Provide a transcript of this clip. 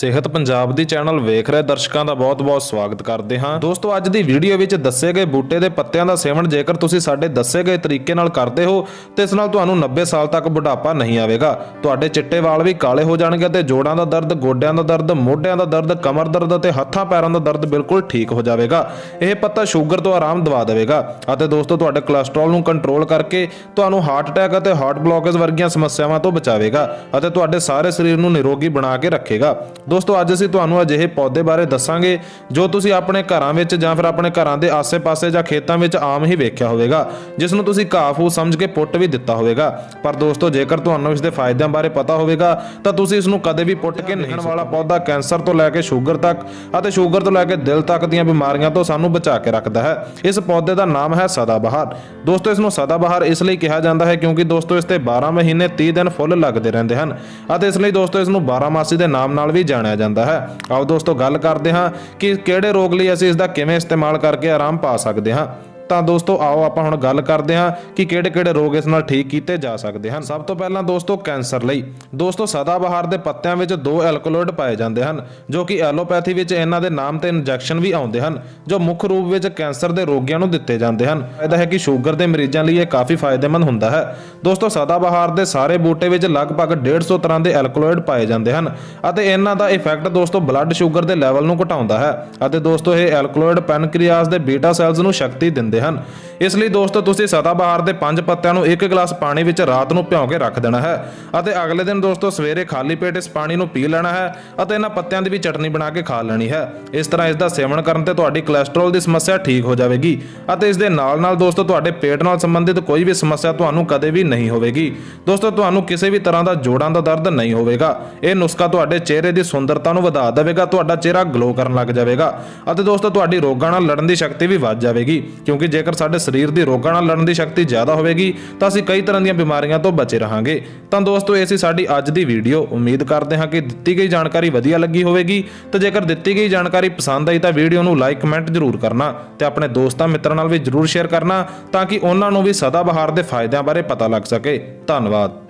ਸਿਹਤ ਪੰਜਾਬ ਦੀ ਚੈਨਲ ਵੇਖ ਰਹੇ ਦਰਸ਼ਕਾਂ ਦਾ ਬਹੁਤ-ਬਹੁਤ ਸਵਾਗਤ ਕਰਦੇ ਹਾਂ। ਦੋਸਤੋ, ਅੱਜ ਦੀ ਵੀਡੀਓ ਵਿੱਚ ਦੱਸੇ ਗਏ ਬੂਟੇ ਦੇ ਪੱਤਿਆਂ ਦਾ ਸੇਵਨ ਜੇਕਰ ਤੁਸੀਂ ਸਾਡੇ ਦੱਸੇ ਗਏ ਤਰੀਕੇ ਨਾਲ ਕਰਦੇ ਹੋ, ਤੇ ਇਸ ਨਾਲ ਤੁਹਾਨੂੰ 90 ਸਾਲ ਤੱਕ ਬੁਢਾਪਾ ਨਹੀਂ ਆਵੇਗਾ। ਤੁਹਾਡੇ ਚਿੱਟੇ ਵਾਲ ਵੀ ਕਾਲੇ ਹੋ ਜਾਣਗੇ ਤੇ ਜੋੜਾਂ ਦਾ ਦਰਦ, ਗੋਡਿਆਂ ਦਾ ਦਰਦ, ਮੋਢਿਆਂ ਦਾ ਦਰਦ, ਕਮਰ ਦਰਦ ਅਤੇ ਹੱਥਾਂ ਪੈਰਾਂ ਦਾ ਦਰਦ ਬਿਲਕੁਲ ਠੀਕ ਹੋ ਜਾਵੇਗਾ। ਇਹ ਪੱਤਾ ਸ਼ੂਗਰ ਤੋਂ ਆਰਾਮ ਦਵਾ ਦੇਵੇਗਾ। ਅਤੇ ਦੋਸਤੋ, ਤੁਹਾਡੇ ਕੋਲੇਸਟ੍ਰੋਲ ਨੂੰ ਕੰਟਰੋਲ ਕਰਕੇ ਤੁਹਾਨੂੰ ਹਾਰਟ ਅਟੈਕ ਅਤੇ ਹਾਰਟ ਬਲੌਕੇਜ ਵਰਗੀਆਂ ਸਮੱਸਿਆਵਾਂ ਤੋਂ ਬਚਾਵੇਗਾ ਅਤੇ ਤੁਹਾਡੇ ਸਾਰੇ ਸਰੀਰ ਨੂੰ ਨਿਰੋਗੀ ਬਣਾ ਕੇ ਰੱਖੇਗਾ। ਦੋਸਤੋ, ਅੱਜ ਅਸੀਂ ਤੁਹਾਨੂੰ ਅਜਿਹੇ ਪੌਦੇ ਬਾਰੇ ਦੱਸਾਂਗੇ ਜੋ ਤੁਸੀਂ ਆਪਣੇ ਘਰਾਂ ਵਿੱਚ ਜਾਂ ਫਿਰ ਆਪਣੇ ਘਰਾਂ ਦੇ ਆਸ-ਪਾਸੇ ਜਾਂ ਖੇਤਾਂ ਵਿੱਚ ਆਮ ਹੀ ਵੇਖਿਆ ਹੋਵੇਗਾ, ਜਿਸ ਨੂੰ ਤੁਸੀਂ ਘਾਹ ਫੂਸ ਸਮਝ ਕੇ ਪੁੱਟ ਵੀ ਦਿੱਤਾ ਹੋਵੇਗਾ। ਪਰ ਦੋਸਤੋ, ਜੇਕਰ ਤੁਹਾਨੂੰ ਇਸ ਦੇ ਫਾਇਦਿਆਂ ਬਾਰੇ ਪਤਾ ਹੋਵੇਗਾ, ਤਾਂ ਤੁਸੀਂ ਇਸ ਨੂੰ ਕਦੇ ਵੀ ਪੁੱਟ ਕੇ ਨਹੀਂ ਵਾਲਾ ਪੌਦਾ ਕੈਂਸਰ ਤੋਂ ਲੈ ਕੇ ਸ਼ੂਗਰ ਤੱਕ ਅਤੇ ਸ਼ੂਗਰ ਤੋਂ ਲੈ ਕੇ ਦਿਲ ਤੱਕ ਦੀਆਂ ਬਿਮਾਰੀਆਂ ਤੋਂ ਸਾਨੂੰ ਬਚਾ ਕੇ ਰੱਖਦਾ ਹੈ। ਇਸ ਪੌਦੇ ਦਾ ਨਾਮ ਹੈ ਸਦਾਬਹਾਰ। ਦੋਸਤੋ, ਇਸ ਨੂੰ ਸਦਾਬਹਾਰ ਇਸ ਲਈ ਕਿਹਾ ਜਾਂਦਾ ਹੈ ਕਿਉਂਕਿ ਦੋਸਤੋ, ਇਸ ਤੇ 12 ਮਹੀਨੇ 30 ਦਿਨ ਫੁੱਲ ਲੱਗਦੇ ਰਹਿੰਦੇ ਹਨ ਅਤੇ ਇਸ ਲਈ ਦੋਸਤੋ, ਇਸ ਨੂੰ 12 ਮਾਸੀ ਦੇ ਨਾਮ ਨਾਲ ਵੀ ਜਾਣਿਆ ਜਾਂਦਾ ਹੈ। ਆਓ ਦੋਸਤੋ, ਗੱਲ ਕਰਦੇ ਹਾਂ ਕਿ ਕਿਹੜੇ ਰੋਗ ਲਈ ਅਸੀਂ ਇਸ ਦਾ ਕਿਵੇਂ ਇਸਤੇਮਾਲ ਕਰਕੇ ਆਰਾਮ ਪਾ ਸਕਦੇ ਹਾਂ। ਤਾਂ ਦੋਸਤੋ ਆਓ ਆਪਾਂ ਹੁਣ ਗੱਲ ਕਰਦੇ ਹਾਂ ਕਿ ਕਿਹੜੇ-ਕਿਹੜੇ ਰੋਗ ਇਸ ਨਾਲ ਠੀਕ ਕੀਤੇ ਜਾ ਸਕਦੇ ਹਨ। ਸਭ ਤੋਂ ਪਹਿਲਾਂ ਦੋਸਤੋ ਕੈਂਸਰ ਲਈ। ਦੋਸਤੋ ਸਦਾਬਹਾਰ ਦੇ ਪੱਤਿਆਂ ਵਿੱਚ ਦੋ ਐਲਕੋਲੋਇਡ ਪਾਏ ਜਾਂਦੇ ਹਨ, ਜੋ ਕਿ ਐਲੋਪੈਥੀ ਵਿੱਚ ਇਹਨਾਂ ਦੇ ਨਾਮ ਤੇ ਇੰਜੈਕਸ਼ਨ ਵੀ ਆਉਂਦੇ ਹਨ, ਜੋ ਮੁੱਖ ਰੂਪ ਵਿੱਚ ਕੈਂਸਰ ਦੇ ਰੋਗੀਆਂ ਨੂੰ ਦਿੱਤੇ ਜਾਂਦੇ ਹਨ। ਫਾਇਦਾ ਹੈ ਕਿ ਸ਼ੂਗਰ ਦੇ ਮਰੀਜ਼ਾਂ ਲਈ ਇਹ ਕਾਫੀ ਫਾਇਦੇਮੰਦ ਹੁੰਦਾ ਹੈ। ਦੋਸਤੋ ਸਦਾਬਹਾਰ ਦੇ ਸਾਰੇ ਬੂਟੇ ਵਿੱਚ ਲਗਭਗ 150 ਤਰ੍ਹਾਂ ਦੇ ਐਲਕੋਲੋਇਡ ਪਾਏ ਜਾਂਦੇ ਹਨ ਅਤੇ ਇਹਨਾਂ ਦਾ ਇਫੈਕਟ ਦੋਸਤੋ ਬਲੱਡ ਸ਼ੂਗਰ ਦੇ ਲੈਵਲ ਨੂੰ ਘਟਾਉਂਦਾ ਹੈ ਅਤੇ ਦੋਸਤੋ ਇਹ ਐਲਕੋਲੋਇਡ ਪੈਨਕ੍ਰੀਆਸ ਦੇ ਬੀਟਾ ਸੈਲਸ ਨੂੰ ਸ਼ਕਤੀ ਦਿੰਦੇ ਹਨ। ਇਸ ਲਈ ਦੋਸਤੋ, ਤੁਸੀਂ ਸਦਾਬਹਾਰ ਦੇ ਪੰਜ ਪੱਤਿਆਂ ਨੂੰ ਇੱਕ ਗਲਾਸ ਪਾਣੀ ਵਿੱਚ ਰਾਤ ਨੂੰ ਭਿਓ ਕੇ ਰੱਖ ਦੇਣਾ ਹੈ ਅਤੇ ਅਗਲੇ ਦਿਨ ਦੋਸਤੋ, ਸਵੇਰੇ ਖਾਲੀ ਪੇਟ ਇਸ ਪਾਣੀ ਨੂੰ ਪੀ ਲੈਣਾ ਹੈ ਅਤੇ ਇਹਨਾਂ ਪੱਤਿਆਂ ਦੀ ਵੀ ਚਟਨੀ ਬਣਾ ਕੇ ਖਾ ਲੈਣੀ ਹੈ। ਇਸ ਤਰ੍ਹਾਂ ਇਸ ਦਾ ਸੇਵਨ ਕਰਨ ਤੇ ਤੁਹਾਡੀ ਕੋਲੇਸਟ੍ਰੋਲ ਦੀ ਸਮੱਸਿਆ ਠੀਕ ਹੋ ਜਾਵੇਗੀ ਅਤੇ ਇਸ ਦੇ ਨਾਲ-ਨਾਲ ਦੋਸਤੋ, ਤੁਹਾਡੇ ਪੇਟ ਨਾਲ ਸੰਬੰਧਿਤ ਕੋਈ ਵੀ ਸਮੱਸਿਆ ਤੁਹਾਨੂੰ ਕਦੇ ਵੀ ਨਹੀਂ ਹੋਵੇਗੀ। ਦੋਸਤੋ, ਤੁਹਾਨੂੰ ਕਿਸੇ ਵੀ ਤਰ੍ਹਾਂ ਦਾ ਜੋੜਾਂ ਦਾ ਦਰਦ ਨਹੀਂ ਹੋਵੇਗਾ। ਇਹ ਨੁਸਖਾ ਤੁਹਾਡੇ ਚਿਹਰੇ ਦੀ ਸੁੰਦਰਤਾ ਨੂੰ ਵਧਾ ਦੇਵੇਗਾ, ਤੁਹਾਡਾ ਚਿਹਰਾ ਗਲੋ ਕਰਨ ਲੱਗ ਜਾਵੇਗਾ ਅਤੇ ਦੋਸਤੋ, ਤੁਹਾਡੀ ਰੋਗਾਂ ਨਾਲ ਲੜਨ ਦੀ ਸ਼ਕਤੀ ਵੀ ਵੱਧ ਜਾਵੇਗੀ ਕਿਉਂਕਿ ਜੇਕਰ ਸਾਡੇ ਸਰੀਰ ਦੀ ਰੋਗਾਂ ਨਾਲ ਲੜਨ ਦੀ ਸ਼ਕਤੀ ਜ਼ਿਆਦਾ ਹੋਵੇਗੀ, ਤਾਂ ਅਸੀਂ ਕਈ ਤਰ੍ਹਾਂ ਦੀਆਂ ਬਿਮਾਰੀਆਂ ਤੋਂ ਬਚੇ ਰਹਾਂਗੇ। ਤਾਂ ਦੋਸਤੋ, ਇਹ ਸੀ ਸਾਡੀ ਅੱਜ ਦੀ ਵੀਡੀਓ। ਉਮੀਦ ਕਰਦੇ ਹਾਂ ਕਿ ਦਿੱਤੀ ਗਈ ਜਾਣਕਾਰੀ ਵਧੀਆ ਲੱਗੀ ਹੋਵੇਗੀ। ਤੇ ਜੇਕਰ ਦਿੱਤੀ ਗਈ ਜਾਣਕਾਰੀ ਪਸੰਦ ਆਈ, ਤਾਂ ਵੀਡੀਓ ਨੂੰ ਲਾਈਕ, ਕਮੈਂਟ ਜ਼ਰੂਰ ਕਰਨਾ ਤੇ ਆਪਣੇ ਦੋਸਤਾਂ, ਮਿੱਤਰਾਂ ਨਾਲ ਵੀ ਜ਼ਰੂਰ ਸ਼ੇਅਰ ਕਰਨਾ, ਤਾਂ ਕਿ ਉਹਨਾਂ ਨੂੰ ਵੀ ਸਦਾ ਬਹਾਰ ਦੇ ਫਾਇਦਿਆਂ ਬਾਰੇ ਪਤਾ ਲੱਗ ਸਕੇ। ਧੰਨਵਾਦ।